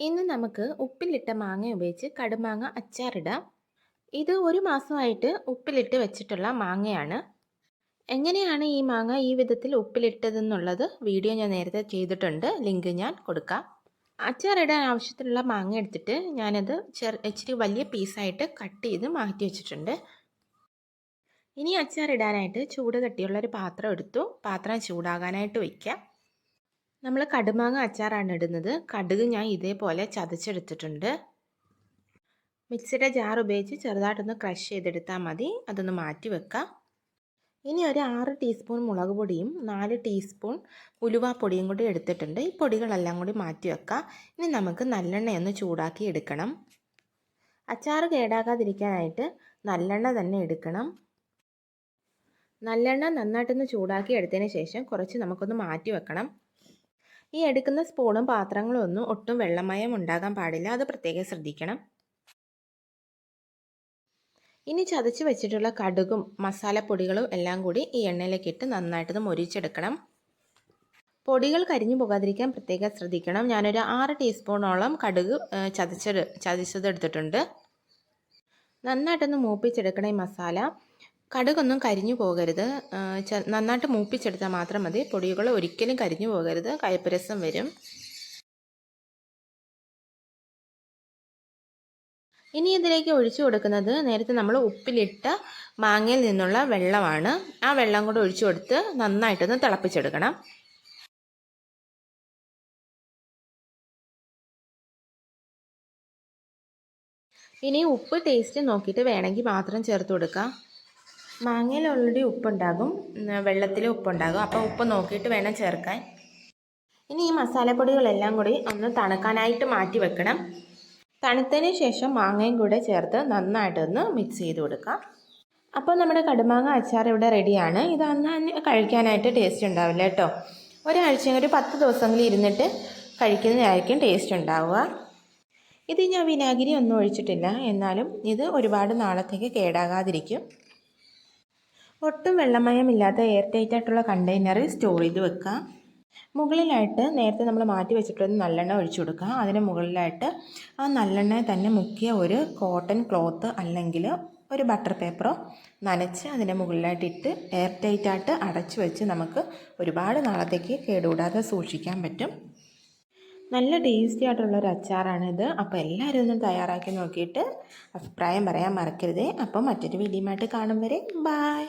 ഇന്ന് നമുക്ക് ഉപ്പിലിട്ട മാങ്ങ ഉപയോഗിച്ച് കടുമാങ്ങ അച്ചാറിടാം. ഇത് ഒരു മാസമായിട്ട് ഉപ്പിലിട്ട് വെച്ചിട്ടുള്ള മാങ്ങയാണ്. എങ്ങനെയാണ് ഈ മാങ്ങ ഈ വിധത്തിൽ ഉപ്പിലിട്ടതെന്നുള്ളത് വീഡിയോ ഞാൻ നേരത്തെ ചെയ്തിട്ടുണ്ട്. ലിങ്ക് ഞാൻ കൊടുക്കാം. അച്ചാറിടാൻ ആവശ്യത്തിലുള്ള മാങ്ങ എടുത്തിട്ട് ഞാനത് ചെറു ഇച്ചിരി വലിയ പീസായിട്ട് കട്ട് ചെയ്ത് മാറ്റി വെച്ചിട്ടുണ്ട്. ഇനി അച്ചാറിടാനായിട്ട് ചൂട് തട്ടിയുള്ള ഒരു പാത്രം എടുത്തു. പാത്രം ചൂടാകാനായിട്ട് വയ്ക്കാം നമ്മൾ കടുമാങ്ങ അച്ചാറാണ് ഇടുന്നത്. കടുക് ഞാൻ ഇതേപോലെ ചതച്ചെടുത്തിട്ടുണ്ട്. മിക്സിയുടെ ജാർ ഉപയോഗിച്ച് ചെറുതായിട്ടൊന്ന് ക്രഷ് ചെയ്തെടുത്താൽ മതി. അതൊന്ന് മാറ്റി വെക്കാം. ഇനി ഒരു ആറ് ടീസ്പൂൺ മുളക് പൊടിയും നാല് ടീസ്പൂൺ ഉലുവാപ്പൊടിയും കൂടി എടുത്തിട്ടുണ്ട്. ഈ പൊടികളെല്ലാം കൂടി മാറ്റി വെക്കാം. ഇനി നമുക്ക് നല്ലെണ്ണയൊന്ന് ചൂടാക്കി എടുക്കണം. അച്ചാർ കേടാകാതിരിക്കാനായിട്ട് നല്ലെണ്ണ തന്നെ എടുക്കണം. നല്ലെണ്ണ നന്നായിട്ടൊന്ന് ചൂടാക്കി എടുത്തതിന് ശേഷം കുറച്ച് നമുക്കൊന്ന് മാറ്റി വെക്കണം. ഈ എടുക്കുന്ന സ്പൂണും പാത്രങ്ങളും ഒന്നും ഒട്ടും വെള്ളമയം ഉണ്ടാകാൻ പാടില്ല. അത് പ്രത്യേകം ശ്രദ്ധിക്കണം. ഇനി ചതച്ച് വെച്ചിട്ടുള്ള കടുകും മസാലപ്പൊടികളും എല്ലാം കൂടി ഈ എണ്ണയിലേക്ക് ഇട്ട് നന്നായിട്ടൊന്ന് മൊരിച്ചെടുക്കണം. പൊടികൾ കരിഞ്ഞു പോകാതിരിക്കാൻ പ്രത്യേകം ശ്രദ്ധിക്കണം. ഞാനൊരു ആറ് ടീസ്പൂണോളം കടുക് ചതച്ചത് ചതച്ചത് എടുത്തിട്ടുണ്ട്. നന്നായിട്ടൊന്ന് മൂപ്പിച്ചെടുക്കണം ഈ മസാല. കടുകൊന്നും കരിഞ്ഞു പോകരുത്. നന്നായിട്ട് മൂപ്പിച്ചെടുത്താൽ മാത്രം മതി. പൊടികൾ ഒരിക്കലും കരിഞ്ഞു പോകരുത്. കയ്പരസം വരും. ഇനി ഇതിലേക്ക് ഒഴിച്ചു കൊടുക്കുന്നത് നേരത്തെ നമ്മൾ ഉപ്പിലിട്ട മാങ്ങയിൽ നിന്നുള്ള വെള്ളമാണ്. ആ വെള്ളം കൂടെ ഒഴിച്ചു കൊടുത്ത് നന്നായിട്ടൊന്ന് തിളപ്പിച്ചെടുക്കണം. ഇനി ഉപ്പ് ടേസ്റ്റ് നോക്കിയിട്ട് വേണമെങ്കിൽ മാത്രം ചേർത്ത് കൊടുക്കാം. മാങ്ങയിൽ ഓൾറെഡി ഉപ്പുണ്ടാകും. വെള്ളത്തിൽ ഉപ്പുണ്ടാകും. അപ്പോൾ ഉപ്പ് നോക്കിയിട്ട് വേണം ചേർക്കാൻ. ഇനി ഈ മസാലപ്പൊടികളെല്ലാം കൂടി ഒന്ന് തണുക്കാനായിട്ട് മാറ്റി വെക്കണം. തണുത്തതിന് ശേഷം മാങ്ങയും കൂടെ ചേർത്ത് നന്നായിട്ടൊന്ന് മിക്സ് ചെയ്ത് കൊടുക്കാം. അപ്പോൾ നമ്മുടെ കടുമാങ്ങ അച്ചാർ ഇവിടെ റെഡിയാണ് ഇത് അന്ന് കഴിക്കാനായിട്ട് ടേസ്റ്റ് ഉണ്ടാവില്ല കേട്ടോ. ഒരാഴ്ച ഒരു പത്ത് ദിവസങ്ങളിൽ ഇരുന്നിട്ട് കഴിക്കുന്നതായിരിക്കും ടേസ്റ്റ് ഉണ്ടാവുക. ഇത് ഞാൻ വിനാഗിരി ഒന്നും ഒഴിച്ചിട്ടില്ല. എന്നാലും ഇത് ഒരുപാട് നാളത്തേക്ക് കേടാകാതിരിക്കും. ഒട്ടും വെള്ളമയമില്ലാത്ത എയർ ടൈറ്റ് ആയിട്ടുള്ള കണ്ടെയ്നറിൽ സ്റ്റോർ ചെയ്ത് വെക്കുക മുകളിലായിട്ട് നേരത്തെ നമ്മൾ മാറ്റി വെച്ചിട്ടുള്ള നല്ലെണ്ണ ഒഴിച്ചു കൊടുക്കുക അതിന് മുകളിലായിട്ട് ആ നല്ലെണ്ണയെ തന്നെ മുക്കിയ ഒരു കോട്ടൺ ക്ലോത്ത് അല്ലെങ്കിൽ ഒരു ബട്ടർ പേപ്പറോ നനച്ച് അതിന്റെ മുകളിലായിട്ട് ഇട്ട് എയർ ടൈറ്റ് ആയിട്ട് അടച്ചു വെച്ച് നമുക്ക് ഒരുപാട് നാളത്തേക്ക് കേടുകൂടാതെ സൂക്ഷിക്കാൻ പറ്റും. നല്ല ടേസ്റ്റി ആയിട്ടുള്ള ഒരു അച്ചാറാണിത് അപ്പോൾ എല്ലാവരും ഒന്ന് തയ്യാറാക്കി നോക്കിയിട്ട് അഭിപ്രായം പറയാൻ മറക്കരുത്. അപ്പോൾ മറ്റൊരു വീഡിയോ ആയിട്ട് കാണും വരെ. ബായ്